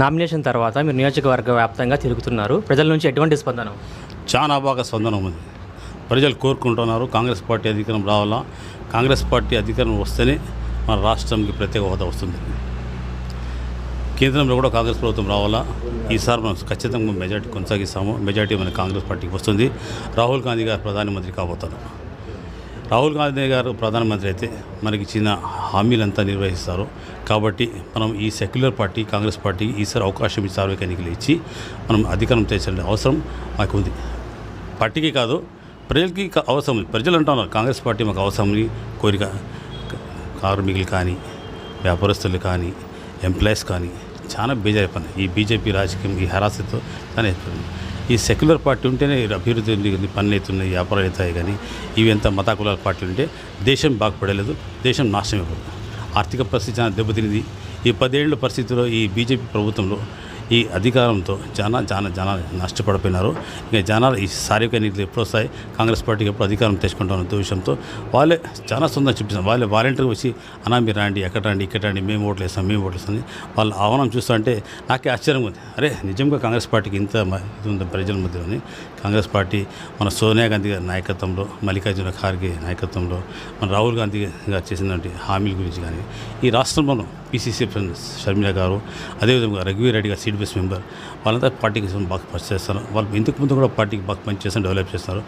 Nomination తర్వాత మీరు నియోజకవర్గ వ్యాప్తంగా తిరుగుతున్నారు. ప్రజల నుంచి ఎటువంటి స్పందన? చాలా బాగా స్పందన ఉంది. ప్రజలు కోరుకుంటున్నారు కాంగ్రెస్ పార్టీ అధికారం రావాలా? కాంగ్రెస్ పార్టీ అధికారం వస్తేనే మన రాష్ట్రంకి ప్రత్యేక హోదా వస్తుంది. కేంద్రంలో కూడా కాంగ్రెస్ ప్రభుత్వం రావాలా? ఈసారి మనం ఖచ్చితంగా మెజార్టీ కొనసాగిస్తాము. మెజార్టీ మన కాంగ్రెస్ పార్టీకి వస్తుంది. రాహుల్ గాంధీ గారు ప్రధానమంత్రి కాబోతున్నారు. రాహుల్ గాంధీ గారు ప్రధానమంత్రి అయితే మనకి ఇచ్చిన హామీలంతా నిర్వహిస్తారు. కాబట్టి మనం ఈ సెక్యులర్ పార్టీ కాంగ్రెస్ పార్టీకి ఈసారి అవకాశం ఇచ్చి సార్వక ఎన్నికలు ఇచ్చి మనం అధికారం చేసే అవసరం మాకు ఉంది పార్టీకి కాదు ప్రజలకి అవసరం ఉంది. ప్రజలు అంటున్నారు కాంగ్రెస్ పార్టీ మాకు అవసరం ఉంది. కోరిక కార్మికులు కానీ వ్యాపారస్తులు కానీ ఎంప్లాయీస్ కానీ చాలా బేజారైపోయింది ఈ బీజేపీ రాజకీయం ఈ హరాసతో చాలా అయిపోయింది ఈ సెక్యులర్ పార్టీ ఉంటేనే అభివృద్ధి ఉంది, పనులు అవుతున్నాయి వ్యాపారాలు అవుతాయి కానీ ఇవి ఎంత మతాకులాల పార్టీలు ఉంటే దేశం బాగుపడలేదు దేశం నాశనం అయిపోతుంది. ఆర్థిక పరిస్థితి చాలా దెబ్బతినింది. ఈ పదేళ్ళ పరిస్థితిలో ఈ బీజేపీ ప్రభుత్వంలో ఈ అధికారంతో చాలా చాలా జనాలు నష్టపడిపోయినారు. ఇంకా జనాలు ఈ శారీరక ఎన్నికలు ఎప్పుడు వస్తాయి కాంగ్రెస్ పార్టీకి ఎప్పుడు అధికారం తెచ్చుకుంటాం ఉద్దేశంతో వాళ్ళే చాలా సొంతం చూపిస్తాం వాళ్ళే వాలంటీర్గా వచ్చి అనా మీరు రండి ఎక్కడ రండి ఇక్కడ రండి మేము ఓట్లు వేస్తాం మేము ఓట్లు వేస్తాం అని వాళ్ళ ఆహ్వానం చూస్తుంటే నాకే ఆశ్చర్యం ఉంది. అరే నిజంగా కాంగ్రెస్ పార్టీకి ఇంత ఇది ఉంది ప్రజల మధ్యలోని. కాంగ్రెస్ పార్టీ మన సోనియా గాంధీ గారి నాయకత్వంలో మల్లికార్జున ఖార్గే నాయకత్వంలో మన రాహుల్ గాంధీ గారు చేసినటువంటి హామీల గురించి కానీ ఈ రాష్ట్రంలో పీసీసీ ప్రెసిడెంట్ షర్మిల గారు అదేవిధంగా రఘువీర్ రెడ్డి గారు సీడ్ బేస్ మెంబర్ వాళ్ళంతా పార్టీకి బాగా పనిచేస్తారు వాళ్ళు ఇంతకు ముందు కూడా పార్టీకి బాగా పనిచేస్తారు డెవలప్ చేస్తారు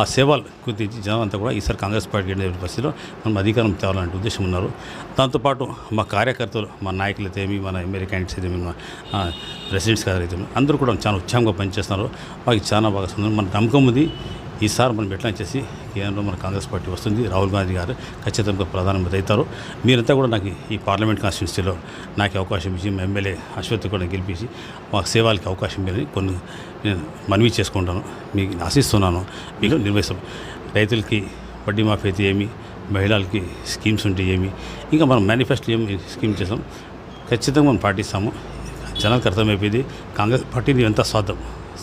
ఆ సేవలు గుర్తించి అంతా కూడా ఈసారి కాంగ్రెస్ పార్టీ అనే పరిస్థితిలో మనం అధికారం తేవాలంటే ఉద్దేశం ఉన్నారు. దాంతోపాటు మా కార్యకర్తలు మా నాయకులు అయితే ఏమి మన ఎమ్మెల్యే క్యాండిడేట్స్ అయితే ఏమి, మా రెసిడెంట్స్ గారు అయితే అందరూ కూడా చాలా ఉత్సాహంగా పనిచేస్తున్నారు. మాకు చాలా బాగా మన నమ్మకం ఉంది. ఈసారి మనం ఎట్లా చేసి కేంద్రంలో మన కాంగ్రెస్ పార్టీ వస్తుంది. రాహుల్ గాంధీ గారు ఖచ్చితంగా ప్రధానమంత్రి అవుతారు. మీరంతా కూడా నాకు ఈ పార్లమెంట్ కాన్స్టిట్యూన్సీలో నాకు అవకాశం ఇచ్చి మా ఎమ్మెల్యే అశ్వత్ కూడా గెలిపించి మాకు సేవలకి అవకాశం ఇవ్వాలని కొన్ని నేను మనవి చేసుకుంటాను. మీకు ఆశిస్తున్నాను. మీకు నిర్వహిస్తాం. రైతులకి వడ్డీ మాఫీ అయితే ఏమి మహిళలకి స్కీమ్స్ ఉంటే ఏమి ఇంకా మనం మేనిఫెస్టో ఏమి స్కీమ్ చేసాం ఖచ్చితంగా మనం పాటిస్తాము. జనాలకు అర్థమైపోయింది. కాంగ్రెస్ పార్టీని ఎంత స్వార్థం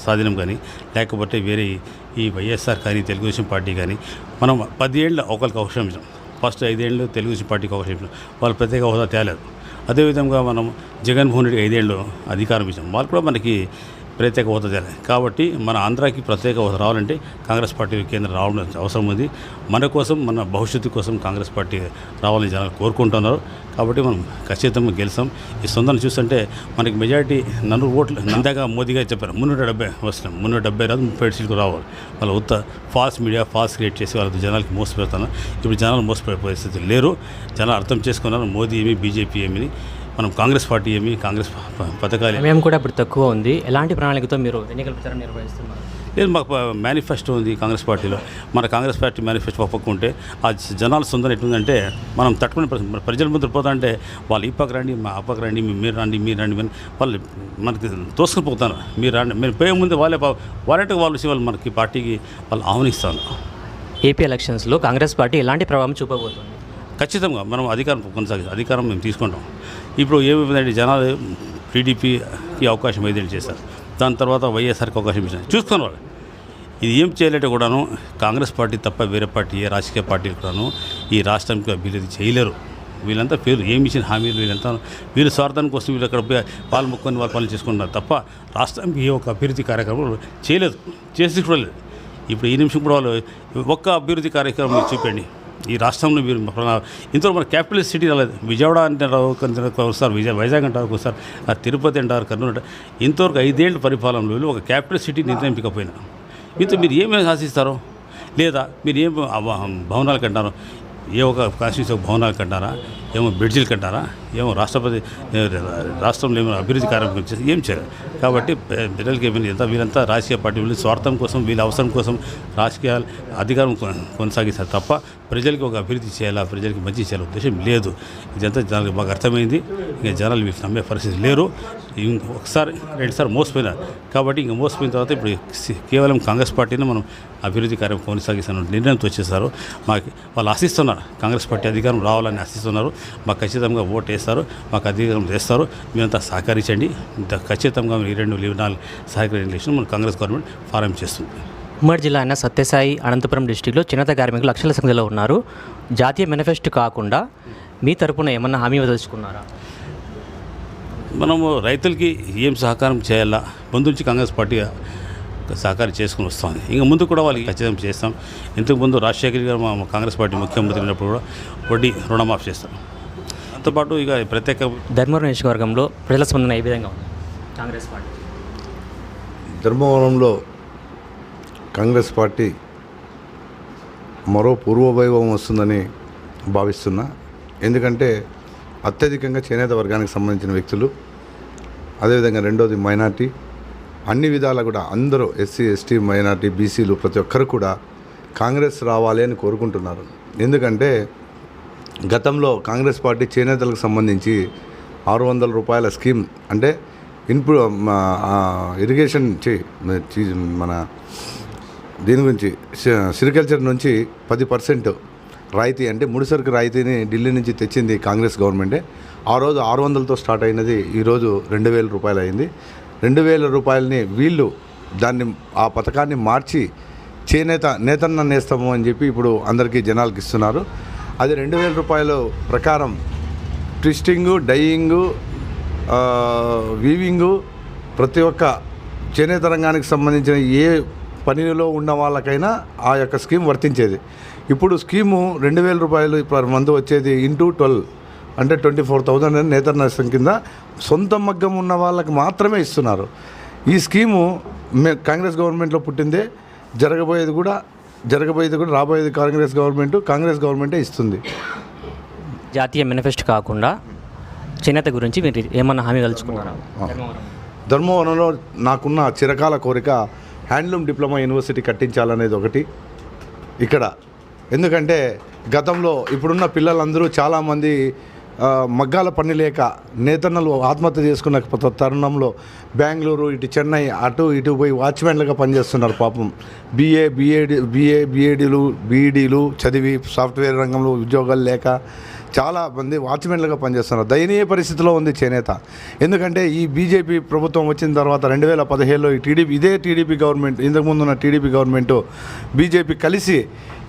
స్వాధీనం కానీ లేకపోతే వేరే ఈ వైఎస్ఆర్ కానీ తెలుగుదేశం పార్టీ కానీ మనం పదేళ్ళు ఒకరికి అవకాశం ఇచ్చాం. ఫస్ట్ ఐదేళ్ళు తెలుగుదేశం పార్టీకి అవకాశం ఇచ్చాం. వాళ్ళు ప్రత్యేక హోదా తేలేదు. అదేవిధంగా మనం జగన్మోహన్ రెడ్డి ఐదేళ్ళు అధికారం ఇచ్చాం. వాళ్ళు కూడా మనకి ప్రత్యేక హోదా తెలియదు కాబట్టి మన ఆంధ్రాకి ప్రత్యేక హోదా రావాలంటే కాంగ్రెస్ పార్టీ కేంద్రం రావడం అవసరం ఉంది. మన కోసం మన భవిష్యత్తు కోసం కాంగ్రెస్ పార్టీ రావాలని జనాలు కోరుకుంటున్నారు. కాబట్టి మనం ఖచ్చితంగా గెలిచాం ఈ సొంతాన్ని చూస్తుంటే మనకి మెజారిటీ నన్ను ఓట్లు నందాగా మోదీగా చెప్పారు మున్నూట డెబ్బై వస్తున్నాం. మున్నూట డెబ్బై రాదు ముప్పై ఏడు సీట్లు రావాలి. వాళ్ళ ఉత్త ఫాల్స్ మీడియా ఫాల్స్ క్రియేట్ చేసి వాళ్ళ జనాలకి మోసపెడతాను ఇప్పుడు జనాలు మోసపోయే పరిస్థితి లేరు. జనాలు అర్థం చేసుకున్నారు మోదీ ఏమి బీజేపీ ఏమి మనం కాంగ్రెస్ పార్టీ ఏమి కాంగ్రెస్ పథకాలు ఏమి. సమయం కూడా ఇప్పుడు తక్కువ ఉంది. ఎలాంటి ప్రణాళికతో మీరు ఎన్నికల ప్రచారం నిర్వహిస్తున్నారు? లేదు మాకు మేనిఫెస్టో ఉంది కాంగ్రెస్ పార్టీలో. మన కాంగ్రెస్ పార్టీ మేనిఫెస్టో పక్క ఉంటే ఆ జనాల సొంతం ఎట్లుందంటే మనం తట్టుకునే ప్రజల ముందు పోతా అంటే వాళ్ళు ఈ పక్క రండి మా ఆ పక్క రండి మీ- మీరు రండి మీరు రండి వాళ్ళు మనకి తోసుకుని పోతారు. మీరు రండి మీరు పోయే ముందు వాళ్ళే వాళ్ళంటే వాళ్ళు వచ్చి వాళ్ళు మనకి పార్టీకి వాళ్ళు ఆహ్వానిస్తాను ఏపీ ఎలక్షన్స్లో కాంగ్రెస్ పార్టీ ఎలాంటి ప్రభావం చూపబోతుంది? ఖచ్చితంగా మనం అధికారం కొనసాగి అధికారం మేము తీసుకుంటాం. ఇప్పుడు ఏమైందంటే జనాలు టీడీపీకి అవకాశం ఏదైనా చేశారు. దాని తర్వాత వైఎస్ఆర్కి అవకాశం ఇచ్చారు. చూసుకున్న వాళ్ళు. ఇది ఏం చేయలేట కూడాను కాంగ్రెస్ పార్టీ తప్ప వేరే పార్టీ ఏ రాజకీయ పార్టీలు కూడాను ఈ రాష్ట్రానికి అభివృద్ధి చేయలేరు. వీళ్ళంతా పేరు ఏమి ఇచ్చిన హామీలు వీళ్ళంతా వీళ్ళు స్వార్థానికి కోసం వీళ్ళు అక్కడ పోయి వాళ్ళు ముక్కొని వాళ్ళు పనులు చేసుకుంటున్నారు తప్ప రాష్ట్రానికి ఏ ఒక్క అభివృద్ధి కార్యక్రమం చేయలేదు. చేసి చూడలేదు. ఇప్పుడు ఈ నిమిషం కూడా వాళ్ళు ఒక్క అభివృద్ధి కార్యక్రమం చూపండి. ఈ రాష్ట్రంలో మీరు ఇంతలో ఇంతవరకు మన క్యాపిటల్ సిటీ రాలేదు. విజయవాడ అంటారు కొంత విజయ వైజాగ్ అంటారు ఒకసారి తిరుపతి అంటారు కర్నూలు అంటారు ఇంతవరకు ఐదేళ్ళ పరిపాలనలో వీళ్ళు ఒక క్యాపిటల్ సిటీ నిర్ణయింపకపోయినా ఇంత మీరు ఏమేమి ఆశిస్తారో? లేదా మీరు ఏం భవనాలు కంటారు ఏ ఒక కాన్స్టిట్యూషన్ ఒక భవనాలు కంటారా ఏమో బ్రిడ్జిలు కంటారా ఏమో రాష్ట్రపతి రాష్ట్రంలో ఏమైనా అభివృద్ధి కార్యక్రమం చేసి ఏం చేయరు కాబట్టి పె- పిల్లలకి ఏమైనా ఎంత వీళ్ళంతా రాజకీయ పార్టీ వీళ్ళు స్వార్థం కోసం వీళ్ళ అవసరం కోసం రాజకీయాలు అధికారం కొనసాగిస్తారు తప్ప ప్రజలకి ఒక అభివృద్ధి చేయాలా? ప్రజలకి మంచి చేయాలి ఉద్దేశం లేదు. ఇదంతా జనాలకు బాగా అర్థమైంది. ఇంకా జనాలు వీళ్ళు నమ్మే పరిస్థితి లేరు. ఒకసారి రెండుసారి మోసపోయినారు. కాబట్టి ఇంకా మోసపోయిన తర్వాత ఇప్పుడు కేవలం కాంగ్రెస్ పార్టీని మనం అభివృద్ధి కార్యం కొనసాగిస్తున్న నిర్ణయంతో వచ్చేసారు మాకు వాళ్ళు ఆశిస్తున్నారు. కాంగ్రెస్ పార్టీ అధికారం రావాలని ఆశిస్తున్నారు. మాకు ఖచ్చితంగా ఓటు వేస్తారు మాకు అధికారం చేస్తారు మీరంతా సహకరించండి. ఇంత ఖచ్చితంగా ఈ రెండు నాలుగు సహకరించిన మన కాంగ్రెస్ గవర్నమెంట్ ఫారం చేస్తుంది. ఉమ్మడి జిల్లా అయిన సత్యసాయి అనంతపురం డిస్టిక్లో చిన్నత కార్మికులు లక్షల సంఖ్యలో ఉన్నారు. జాతీయ మేనిఫెస్టో కాకుండా మీ తరపున ఏమన్నా హామీ వదలుచుకున్నారా మనము రైతులకి ఏం సహకారం చేయాలా? ముందు నుంచి కాంగ్రెస్ పార్టీ సహకారం చేసుకుని వస్తుంది ఇంకా ముందు కూడా వాళ్ళకి ఖచ్చితంగా చేస్తాం. ఇంతకు ముందు రాజశేఖర్ గారు మా మా కాంగ్రెస్ పార్టీ ముఖ్యమంత్రి ఉన్నప్పుడు కూడా వడ్డీ రుణమాఫీ చేస్తాం దాంతోపాటు ఇక ప్రత్యేక ధర్మవరం నియోజకవర్గంలో ప్రజల స్పందన ఏ విధంగా ఉంది? Congress party. ధర్మవరంలో కాంగ్రెస్ పార్టీ మరో పూర్వవైభవం వస్తుందని భావిస్తున్నా. ఎందుకంటే అత్యధికంగా చేనేత వర్గానికి సంబంధించిన వ్యక్తులు అదేవిధంగా రెండోది మైనార్టీ. అన్ని విధాలా కూడా అందరూ ఎస్సీ ఎస్టీ మైనార్టీ బీసీలు ప్రతి ఒక్కరు కూడా కాంగ్రెస్ రావాలి అని కోరుకుంటున్నారు. ఎందుకంటే గతంలో కాంగ్రెస్ పార్టీ చేనేతలకు సంబంధించి ఆరు వందల రూపాయల స్కీమ్ అంటే ఇన్పు ఇరిగేషన్ మన దీని గురించి సిరికల్చర్ నుంచి పది పర్సెంట్ రాయితీ అంటే ముడిసరుకు రాయితీని ఢిల్లీ నుంచి తెచ్చింది కాంగ్రెస్ గవర్నమెంటే. ఆ రోజు ఆరు వందలతో స్టార్ట్ అయినది ఈరోజు రెండు వేల రూపాయలు అయింది రెండు వేల రూపాయలని వీళ్ళు దాన్ని ఆ పథకాన్ని మార్చి చేనేత నేతన్న నేస్తాము అని చెప్పి ఇప్పుడు అందరికీ జనాలకు ఇస్తున్నారు. అది రెండు వేల రూపాయల ప్రకారం ట్విస్టింగు డైయింగు వీవింగు ప్రతి ఒక్క చేనేత రంగానికి సంబంధించిన ఏ పనిలో ఉన్న వాళ్ళకైనా ఆ యొక్క స్కీమ్ వర్తించేది. ఇప్పుడు స్కీము రెండు వేల రూపాయలు పర్ మంత్ వచ్చేది ఇంటూ ట్వెల్వ్. అంటే ట్వంటీ ఫోర్ థౌజండ్ అని నేతర నష్టం కింద సొంత మగ్గం ఉన్న వాళ్ళకి మాత్రమే ఇస్తున్నారు. ఈ స్కీము మే కాంగ్రెస్ గవర్నమెంట్లో పుట్టిందే జరగబోయేది కూడా జరగబోయేది కూడా రాబోయేది కాంగ్రెస్ గవర్నమెంట్ కాంగ్రెస్ గవర్నమెంటే ఇస్తుంది. జాతీయ మేనిఫెస్టో కాకుండా చేనేత గురించి మీరు ఏమన్నా హామీ కలుచుకున్నారా? ధర్మవరంలో నాకున్న చిరకాల కోరిక హ్యాండ్లూమ్ డిప్లొమా యూనివర్సిటీ కట్టించాలనేది ఒకటి. ఇక్కడ ఎందుకంటే గతంలో ఇప్పుడున్న పిల్లలందరూ చాలామంది మగ్గాల పని లేక నేతన్నలు ఆత్మహత్య చేసుకున్న తరుణంలో బెంగళూరు ఇటు చెన్నై అటు ఇటు పోయి వాచ్మెన్లుగా పనిచేస్తున్నారు పాపం. బీఏ బీఏడి బీఏ బీఏడీలు బీఈడీలు చదివి సాఫ్ట్వేర్ రంగంలో ఉద్యోగాలు లేక చాలా మంది వాచ్మెన్లుగా పనిచేస్తున్నారు. దయనీయ పరిస్థితిలో ఉంది చేనేత. ఎందుకంటే ఈ బీజేపీ ప్రభుత్వం వచ్చిన తర్వాత రెండు వేల పదిహేడులో ఈ టీడీపీ ఇదే టీడీపీ గవర్నమెంట్ ఇంతకుముందు ఉన్న టీడీపీ గవర్నమెంట్ బీజేపీ కలిసి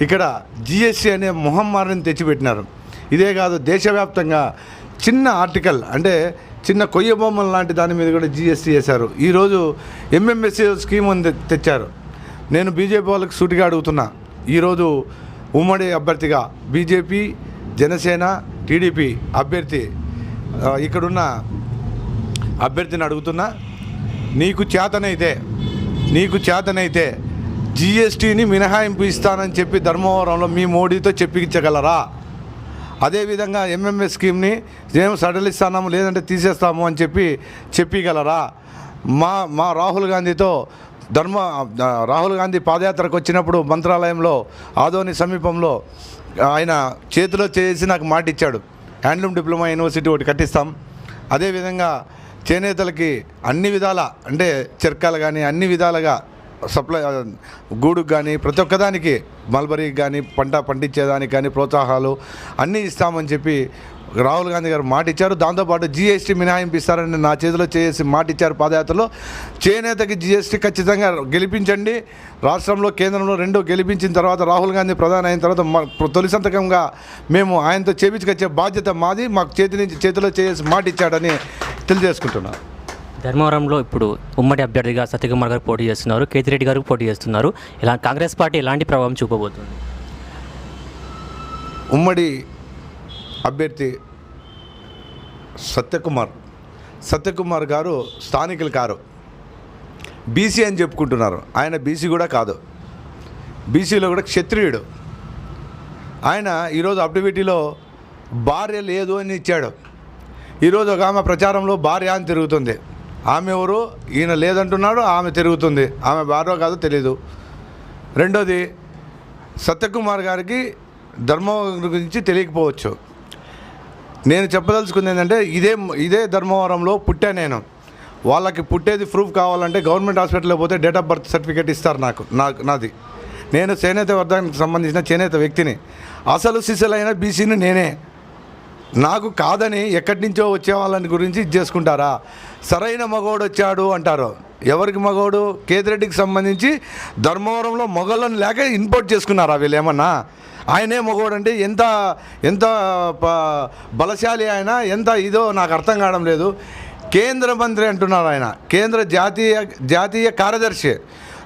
ఇక్కడ జిఎస్టీ అనే మొహమ్మారిని తెచ్చిపెట్టినారు. ఇదే కాదు దేశవ్యాప్తంగా చిన్న ఆర్టికల్ అంటే చిన్న కొయ్య బొమ్మల లాంటి దాని మీద కూడా జిఎస్టీ చేశారు. ఈరోజు ఎంఎంఎస్సీ స్కీమ్ ఉంది తెచ్చారు. నేను బీజేపీ వాళ్ళకి సూటిగా అడుగుతున్నా. ఈరోజు ఉమ్మడి అభ్యర్థిగా బీజేపీ జనసేన టీడీపీ అభ్యర్థి ఇక్కడున్న అభ్యర్థిని అడుగుతున్నా. నీకు చేతనైతే నీకు చేతనైతే జిఎస్టీని మినహాయింపు ఇస్తానని చెప్పి ధర్మవరంలో మీ మోడీతో చెప్పించగలరా? అదేవిధంగా ఎంఎంఎస్ స్కీమ్ని మేము సడలిస్తాము లేదంటే తీసేస్తాము అని చెప్పి చెప్పగలరా? మా మా రాహుల్ గాంధీతో ధర్మ రాహుల్ గాంధీ పాదయాత్రకు వచ్చినప్పుడు మంత్రాలయంలో ఆదోని సమీపంలో ఆయన చేతిలో చేసి నాకు మాట ఇచ్చాడు. హ్యాండ్లూమ్ డిప్లొమా యూనివర్సిటీ ఒకటి కట్టిస్తాం. అదేవిధంగా చేనేతలకి అన్ని విధాల అంటే చిర్కాలు కానీ అన్ని విధాలుగా సప్లై గూడుకు కానీ ప్రతి ఒక్కదానికి మల్బరీకి కానీ పంట పండించేదానికి కానీ ప్రోత్సాహాలు అన్నీ ఇస్తామని చెప్పి రాహుల్ గాంధీ గారు మాట ఇచ్చారు దాంతోపాటు జీఎస్టీ మినహాయింపు ఇస్తారని నా చేతిలో చేసి మాట ఇచ్చారు పాదయాత్రలో. చేనేతకి జీఎస్టీ ఖచ్చితంగా గెలిపించండి. రాష్ట్రంలో కేంద్రంలో రెండో గెలిపించిన తర్వాత రాహుల్ గాంధీ ప్రధాని అయిన తర్వాత తొలి సంతకంగా మేము ఆయనతో చేపించుకొచ్చే బాధ్యత మాది. మాకు చేతి నుంచి చేతిలో చేసి మాట ఇచ్చాడని తెలియజేసుకుంటున్నాను. ధర్మవరంలో ఇప్పుడు ఉమ్మడి అభ్యర్థిగా సత్యకుమార్ గారు పోటీ చేస్తున్నారు కేతిరెడ్డి గారు పోటీ చేస్తున్నారు. ఇలా కాంగ్రెస్ పార్టీ ఎలాంటి ప్రభావం చూపబోతుంది? ఉమ్మడి అభ్యర్థి సత్యకుమార్. సత్యకుమార్ గారు స్థానికులు కారు. బీసీ అని చెప్పుకుంటున్నారు. ఆయన బీసీ కూడా కాదు. బీసీలో కూడా క్షత్రియుడు. ఆయన ఈరోజు అప్టివిటీలో భార్య లేదు అని ఇచ్చాడు. ఈరోజు ఒక ఆమె ప్రచారంలో భార్య అని తిరుగుతుంది. ఆమె ఎవరు? ఈయన లేదంటున్నాడు ఆమె తిరుగుతుంది. ఆమె భార్య కాదో తెలీదు. రెండోది సత్యకుమార్ గారికి ధర్మం గురించి తెలియకపోవచ్చు. నేను చెప్పదలుచుకుంది ఏంటంటే ఇదే ఇదే ధర్మవరంలో పుట్టా నేను. వాళ్ళకి పుట్టేది ప్రూఫ్ కావాలంటే గవర్నమెంట్ హాస్పిటల్కి పోతే డేట్ ఆఫ్ బర్త్ సర్టిఫికేట్ ఇస్తారు నాకు నాకు నాది. నేను చేనేత వర్గానికి సంబంధించిన చేనేత వ్యక్తిని. అసలు సిసలైన బీసీని నేనే. నాకు కాదని ఎక్కడి నుంచో వచ్చే వాళ్ళని గురించి ఇది చేసుకుంటారా? సరైన మగోడు వచ్చాడు అంటారు. ఎవరికి మగోడు? కేతిరెడ్డికి సంబంధించి ధర్మవరంలో మొగలను లేక ఇంపోర్ట్ చేసుకున్నారా వీళ్ళు ఏమన్నా? ఆయనే మగోడు అంటే ఎంత ఎంత ప- బలశాలి ఆయన ఎంత ఇదో నాకు అర్థం కావడం లేదు. కేంద్ర మంత్రి అంటున్నారు ఆయన. కేంద్ర జాతీయ జాతీయ కార్యదర్శి.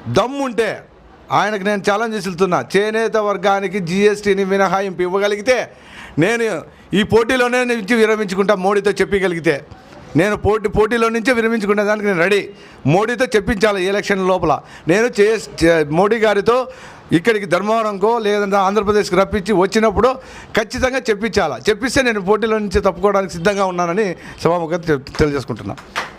దమ్ముంటే ఆయనకు నేను ఛాలెంజ్ చేస్తున్నా చేనేత వర్గానికి జిఎస్టీని మినహాయింపు ఇవ్వగలిగితే నేను ఈ పోటీలోనే నుంచి విరమించుకుంటా మోడీతో చెప్పగలిగితే. నేను పోటీ పోటీలో నుంచే విరమించుకునే దానికి నేను రెడీ. మోడీతో చెప్పించాలి ఎలక్షన్ లోపల. నేను చే చే- మోడీ గారితో ఇక్కడికి ధర్మవరంకో లేదంటే ఆంధ్రప్రదేశ్కి రప్పించి వచ్చినప్పుడు ఖచ్చితంగా చెప్పించాలా. చెప్పిస్తే నేను పోటీలో నుంచి తప్పుకోవడానికి సిద్ధంగా ఉన్నానని సభాముఖంగా తెలియజేసుకుంటున్నాను